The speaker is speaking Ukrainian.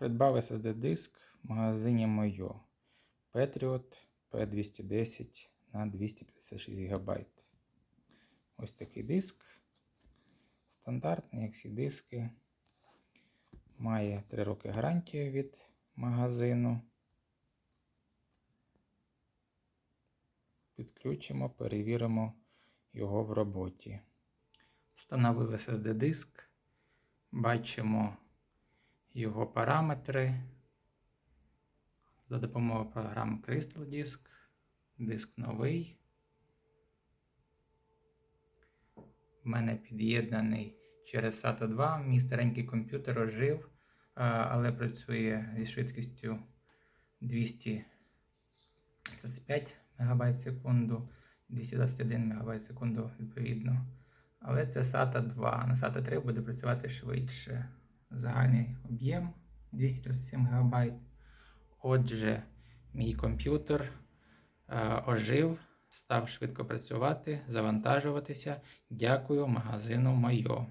Придбав SSD диск в магазині Мойо Patriot P210 на 256 ГБ. Ось такий диск. Стандартний, як всі диски. Має 3 роки гарантії від магазину. Підключимо, перевіримо його в роботі. Встановив SSD диск. Бачимо його параметри за допомогою програми Crystal Disk. Диск новий. В мене під'єднаний через SATA 2. Мій старенький комп'ютер ожив, але працює зі швидкістю 235 МБ секунду, 221 МБ секунду відповідно. Але це SATA 2. На SATA 3 буде працювати швидше. Загальний об'єм 237 ГБ. Отже, мій комп'ютер е, ожив, став швидко працювати, завантажуватися. Дякую магазину Майо.